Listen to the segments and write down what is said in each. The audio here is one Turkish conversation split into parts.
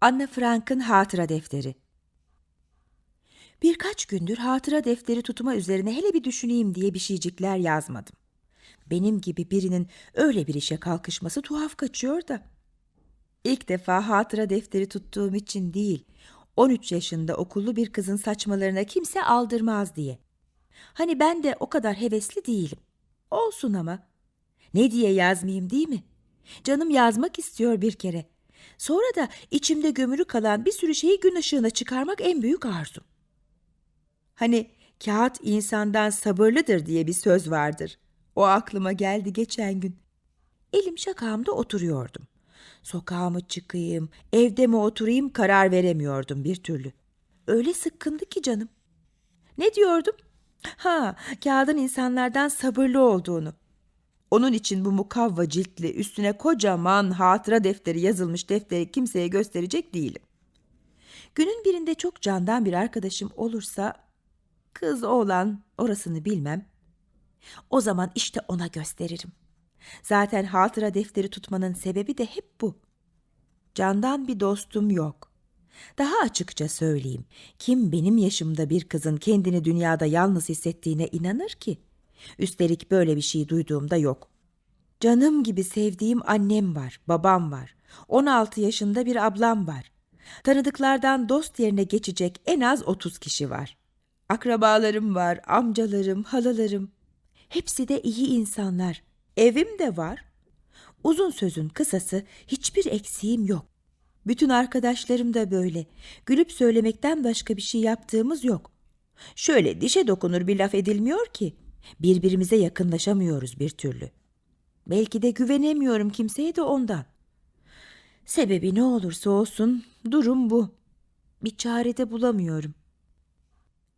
Anna Frank'ın hatıra defteri. Birkaç gündür hatıra defteri tutma üzerine hele bir düşüneyim diye bir şeycikler yazmadım. Benim gibi birinin öyle bir işe kalkışması tuhaf kaçıyor da. İlk defa hatıra defteri tuttuğum için değil, 13 yaşında okullu bir kızın saçmalarına kimse aldırmaz diye. Hani ben de o kadar hevesli değilim. Olsun ama. Ne diye yazmayayım değil mi? Canım yazmak istiyor bir kere. Sonra da içimde gömülü kalan bir sürü şeyi gün ışığına çıkarmak en büyük arzum. Hani kağıt insandan sabırlıdır diye bir söz vardır. O aklıma geldi geçen gün. Elim şakağımda oturuyordum. Sokağa mı çıkayım, evde mi oturayım karar veremiyordum bir türlü. Öyle sıkkındı ki canım. Ne diyordum? Ha, kağıdın insanlardan sabırlı olduğunu. Onun için bu mukavva ciltli üstüne kocaman hatıra defteri yazılmış defteri kimseye gösterecek değilim. Günün birinde çok candan bir arkadaşım olursa kız oğlan orasını bilmem. O zaman işte ona gösteririm. Zaten hatıra defteri tutmanın sebebi de hep bu. Candan bir dostum yok. Daha açıkça söyleyeyim. Kim benim yaşımda bir kızın kendini dünyada yalnız hissettiğine inanır ki? Üstelik böyle bir şey duyduğumda yok. Canım gibi sevdiğim annem var, babam var. 16 yaşında bir ablam var. Tanıdıklardan dost yerine geçecek en az 30 kişi var. Akrabalarım var, amcalarım, halalarım. Hepsi de iyi insanlar. Evim de var. Uzun sözün kısası hiçbir eksiğim yok. Bütün arkadaşlarım da böyle. Gülüp söylemekten başka bir şey yaptığımız yok. Şöyle dişe dokunur bir laf edilmiyor ki. Birbirimize yakınlaşamıyoruz bir türlü. Belki de güvenemiyorum kimseye de ondan. Sebebi ne olursa olsun durum bu. Bir çare de bulamıyorum.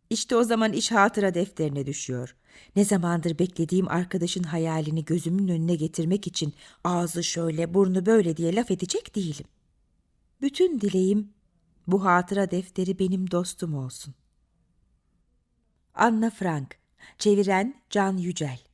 İşte o zaman iş hatıra defterine düşüyor. Ne zamandır beklediğim arkadaşın hayalini gözümün önüne getirmek için ağzı şöyle burnu böyle diye laf edecek değilim. Bütün dileğim bu hatıra defteri benim dostum olsun. Anna Frank, çeviren Can Yücel